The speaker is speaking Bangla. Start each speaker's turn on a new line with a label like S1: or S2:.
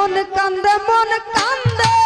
S1: মন কান্দে মন কান্দে।